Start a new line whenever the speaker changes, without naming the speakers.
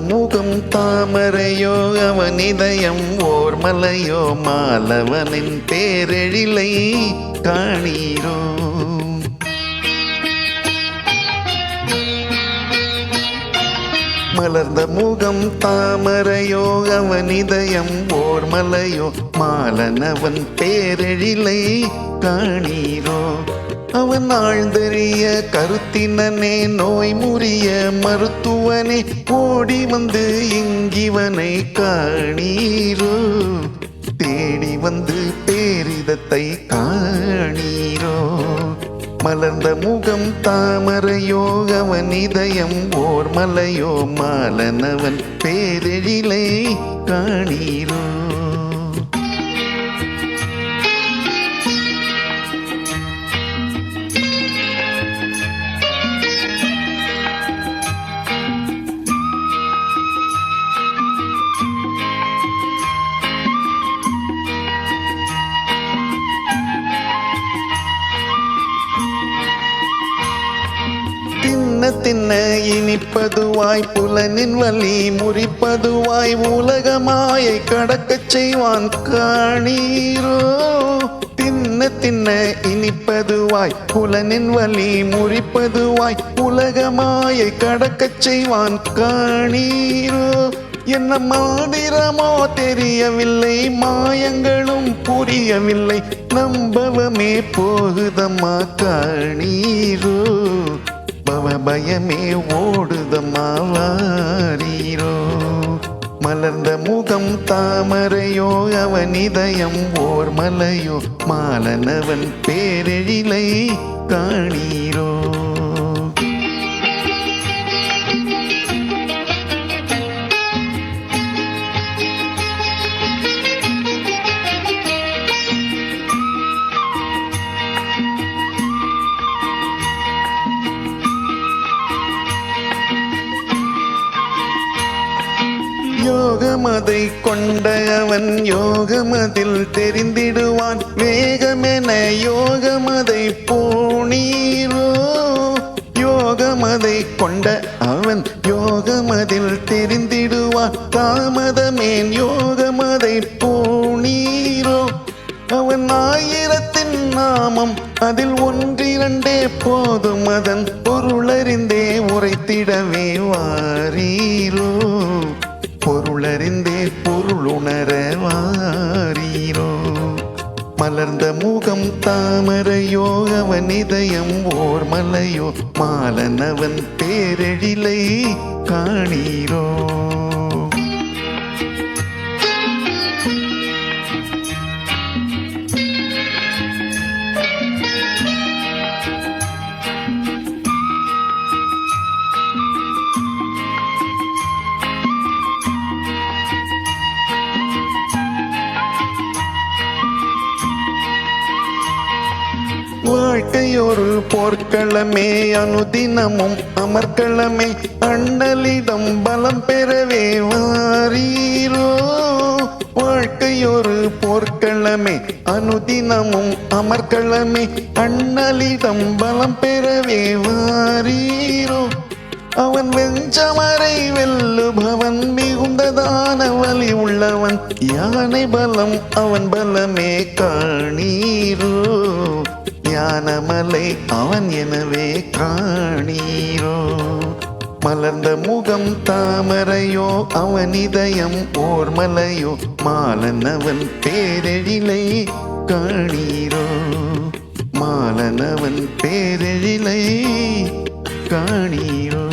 முகம் தாமரையோ அவன் இதயம் ஓர் மலையோ மாலவனின் பேரெழிலை காணீரோ. மலர்ந்த முகம் தாமரையோ அவன் இதயம் ஓர் மலையோ மாலனவன் பேரெழிலை காணீரோ. அவன் ஆழ்ந்தறிய கருத்தினனே நோய் முறிய மருத்துவனே ஓடி வந்து இங்கிவனை காணீரோ. தேடி வந்து பேரிதத்தை காணீரோ. மலர்ந்த முகம் தாமரையோ அவன் இதயம் ஓர் மலையோ மாலனவன் பேரெழிலை காணீரோ. தின்ன தின்ன இனிப்பதுவாய் புலனின் வலி முறிப்பதுவாய் உலகமாயை கடக்கச் செய்வான் காணீரோ தின்ன தின்ன இனிப்பதுவாய் புலனின் வலி முறிப்பதுவாய் உலகமாயை கடக்கச் செய்வான் காணீரோ என்ன மாதிரமோ தெரியவில்லை மாயங்களும் புரியவில்லை நம்பவமே போகுதம்மா காணீரோ பவ பயமே ஓடுதம்மா வாரீரோ மலர்ந்த முகம் தாமரையோ அவன் இதயம் ஓர் மலையோ. மாலனவன் பேரெழிலை காணீரோ. யோகமதை கொண்ட அவன் யோகமதில் தெரிந்திடுவான். வேகமென யோகமதை பூணீரோ? யோகமதை கொண்ட அவன் யோகமதில் தெரிந்திடுவான். தாமதமேன் யோகமதை பூணீரோ? அவன் ஆயிரத்தின் நாமம் அதில் ஒன்றிரண்டே போதும். அதன் பொருளறிந்தே உரைத்திடவே வாரீரோ? பொருளறிந்தே பொருளுணர வாரீரோ? மலர்ந்த முகம் தாமரையோ அவன் இதயம் ஓர் மலையோ மாலனவன் பேரெழிலை காணீரோ? வாழ்க்கையொரு போர்க்களமே அனுதினமும் அமர்க்களமே அண்ணலிடம் பலம் பெறவே வாரீரோ. வாழ்க்கையொரு போர்க்களமே அனுதினமும் அமர்க்களமே அண்ணலிடம் பலம் பெறவே வாரீரோ. அவன் வெஞ்சமரை வெல்லுபவன் மிகுந்ததான வலி உள்ளவன் யானை பலம் அவன் பலமே காணீரோ. ஞானமலை அவன் எனவே காணீரோ. மலர்ந்த முகம் தாமரையோ அவன் இதயம் ஓர் மலையோ மாலனவன் பேரெழிலை காணீரோ. மாலனவன் பேரெழிலை காணீரோ.